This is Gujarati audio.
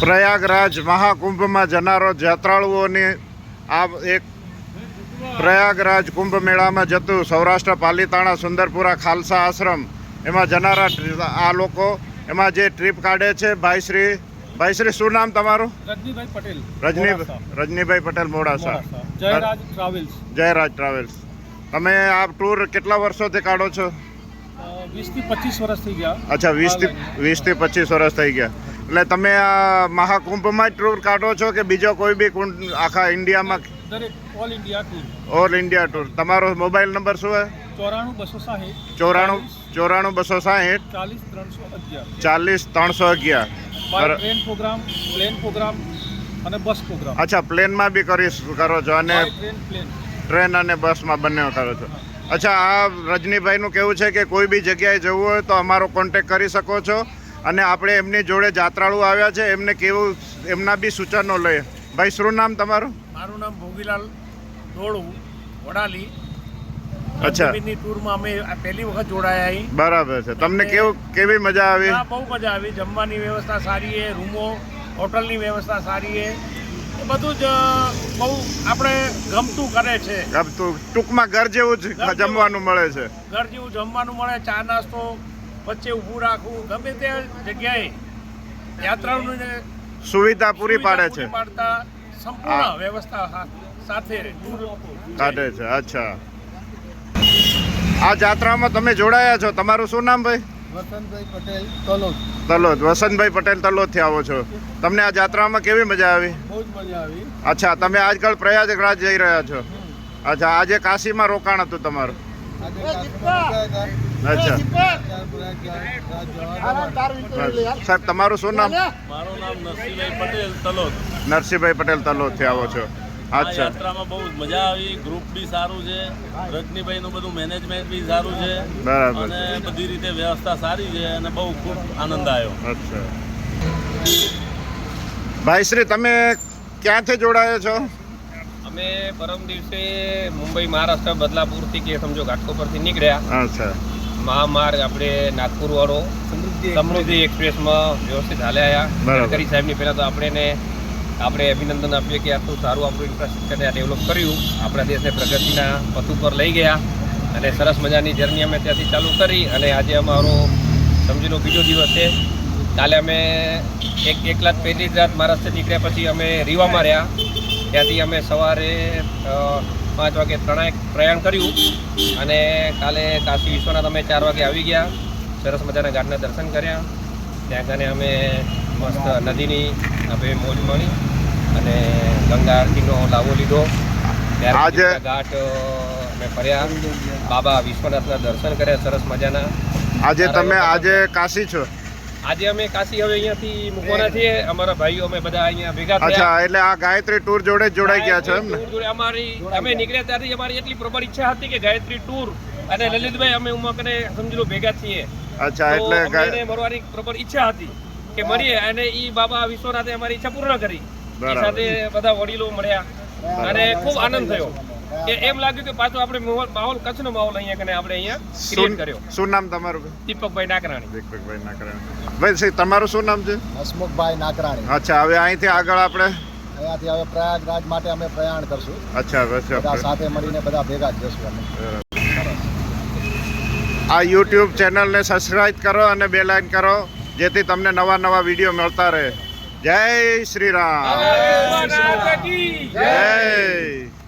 પ્રયાગરાજ મહાકુંભમાં જનારો યાત્રાળુઓની આ એક પ્રયાગરાજ કુંભ મેળામાં જતું સૌરાષ્ટ્ર પાલીતાણા સુંદરપુરા ખાલસા આશ્રમ એમાં જનારા આ લોકો એમાં જે ટ્રીપ કાઢે છે ભાઈશ્રી ભાઈશ્રી શું નામ તમારું? રજનીભાઈ પટેલ રજની. રજનીભાઈ પટેલ મોડાસા. જયરાજ ટ્રાવેલ્સ. જયરાજ ટ્રાવેલ્સ. તમે આ ટૂર કેટલા વર્ષોથી કાઢો છો? વીસથી પચીસ વર્ષ થઈ ગયા. અચ્છા વીસથી વીસથી પચીસ વર્ષ થઈ ગયા. એટલે તમે આ મહાકુંભમાં જ ટૂર કાઢો છો કે બીજો કોઈ બી કુંડ આખા ઇન્ડિયામાં? દરેક all India tour all India tour તમારો મોબાઈલ નંબર શું છે ચોરાણું બસો સાહીઠ ચોરાણું ચોરાણું બસો સાહીઠ ચાલીસ ત્રણસો અગિયાર. ચાલીસ ત્રણસો અગિયાર. ટ્રેન પ્રોગ્રામ પ્લેન પ્રોગ્રામ અને બસ પ્રોગ્રામ અચ્છા પ્લેનમાં બી કરી કરો છો અને ટ્રેન ટ્રેન અને બસમાં બંને કરો છો. અચ્છા આ રજનીભાઈનું કેવું છે કે કોઈ બી જગ્યાએ જવું હોય તો અમારો કોન્ટેક કરી શકો છો. અને આપણે એમની જોડે જાત્રાળુ આવ્યા છે એમને કેવું એમના બી સૂચનો લઈએ. ભાઈ શું નામ તમારું? મારું નામ ભોગીલાલ દોડુ વડાલી. અચ્છા. ની ટૂરમાં અમે પહેલી વખત જોડાયા બરાબર છે. તમને કેવું કેવી મજા આવી? બહુ મજા આવી. જમવાની વ્યવસ્થા સારી છે રૂમો હોટલની વ્યવસ્થા સારી છે. એ બધું જ બહુ આપણે ગમતું કરે છે. ગમતું. ટૂંકમાં ઘર જેવું જ જમવાનું મળે છે. ઘર જેવું જમવાનું મળે ચા નાસ્તો વચ્ચે ઊભું રાખવું ગમે તે જગ્યાએ યાત્રાળુને સુવિધા પૂરી પાડે છે. સંપૂર્ણ વ્યવસ્થા સાથે કાઢે છે. અચ્છા. આ જાત્રામાં તમે જોડાયા છો. તમારું શું નામ ભાઈ? વસંતભાઈ પટેલ તલોદ. તલોદ. વસંતભાઈ પટેલ તલોદથી આવો છો. તમને આ જાત્રામાં કેવી મજા આવી? બહુ જ મજા આવી. અચ્છા તમે આજકાલ પ્રયાગરાજ જઈ રહ્યા છો. અચ્છા આજે કાશીમાં રોકાણ હતું તમારું? સાહેબ તમારું શું નામ? મારું નામ નરસિંહભાઈ પટેલ તલોદ. નરસિંહભાઈ પટેલ તલોદથી આવો છો. અચ્છા યાત્રામાં બહુ જ મજા આવી. ગ્રુપ બી સારું છે. રજનીભાઈનું બધું મેનેજમેન્ટ બી સારું છે. બરાબર. અને બધી રીતે વ્યવસ્થા સારી છે અને બહુ ખૂબ આનંદ આવ્યો. અચ્છા. ભાઈશ્રી તમે ક્યાંથી જોડાયા છો? અમે પરમ દિવસે મુંબઈ મહારાષ્ટ્ર બદલાપુરથી કે સમજો ઘાટકો પરથી નીકળ્યા. અચ્છા. મહામાર્ગ આપણે નાગપુર વાળો સમૃદ્ધિ એક્સપ્રેસમાં વ્યવસ્થિત હાલ્યા. ગડકરી સાહેબની પહેલાં તો આપણે આપણે અભિનંદન આપીએ કે આટલું સારું આપણું ઇન્ફ્રાસ્ટ્રક્ચરને આ ડેવલપ કર્યું. આપણા દેશને પ્રગતિના પથ ઉપર લઈ ગયા. અને સરસ મજાની જર્ની અમે ત્યાંથી ચાલુ કરી. અને આજે અમારો સમજી લો બીજો દિવસ છે. કાલે અમે એક એકલા પહેલી જ રાત મહારાષ્ટ્ર નીકળ્યા પછી અમે રીવામાં રહ્યા. ત્યાંથી અમે સવારે પાંચ વાગે ત્રણાય પ્રયાણ કર્યું અને કાલે કાશી વિશ્વનાથ અમે ચાર વાગે આવી ગયા. સરસ મજાના ઘાટના દર્શન કર્યા. ત્યાં કને અમે મસ્ત નદીની આપણે મોજ મળી અને ગંગા આરતીનો લાવો લીધો. ત્યારે ઘાટ અમે ફર્યા. બાબા વિશ્વનાથના દર્શન કર્યા સરસ મજાના. આજે તમે આજે કાશી છો? આજે અમે કાશી હવે અહીંયાથી મૂકવાના છીએ. અમારા ભાઈઓ અમે બધા અહીંયા ભેગા થયા. અચ્છા એટલે આ ગાયત્રી ટૂર જોડે જોડાઈ ગયા છો એમ ને જોડે અમારી અમે નીકળ્યા ત્યારથી અમારી એટલી પ્રબળ ઈચ્છા હતી કે ગાયત્રી ટૂર અને લલિતભાઈ અમે ઉમા કને સમજી લો ભેગા છીએ. અચ્છા એટલે અમને ગાય- મળવાની પ્રબળ ઈચ્છા હતી કે મળીએ અને ઈ બાબા વિશ્વનાથે અમારી ઈચ્છા પૂર્ણ કરી. સાથે બધા વડીલો મળ્યા અને ખૂબ આનંદ થયો. કે એમ લાગ્યું કે પાછો આપણે માહોલ માહોલ કચ્છનો માહોલ અહીંયા કને આપણે અહીંયા ક્રિએટ કર્યો. શું નામ તમારું દીપકભાઈ નાકરાણી. દીપકભાઈ નાકરાણી. ભાઈ શ્રી તમારું શું નામ છે? હસમુખભાઈ નાકરાણી. અચ્છા હવે અહીંથી આગળ આપણે? અહીંયાથી હવે પ્રયાગરાજ માટે અમે પ્રયાણ કરશું. અચ્છા બધા સાથે મળીને બધા ભેગા જશું અમે. આ યુટ્યુબ ચેનલને સબસ્ક્રાઇબ કરો અને બે લાઈન કરો જેથી તમને નવા નવા વીડિયો મળતા રહે. જય શ્રી રામ. જય.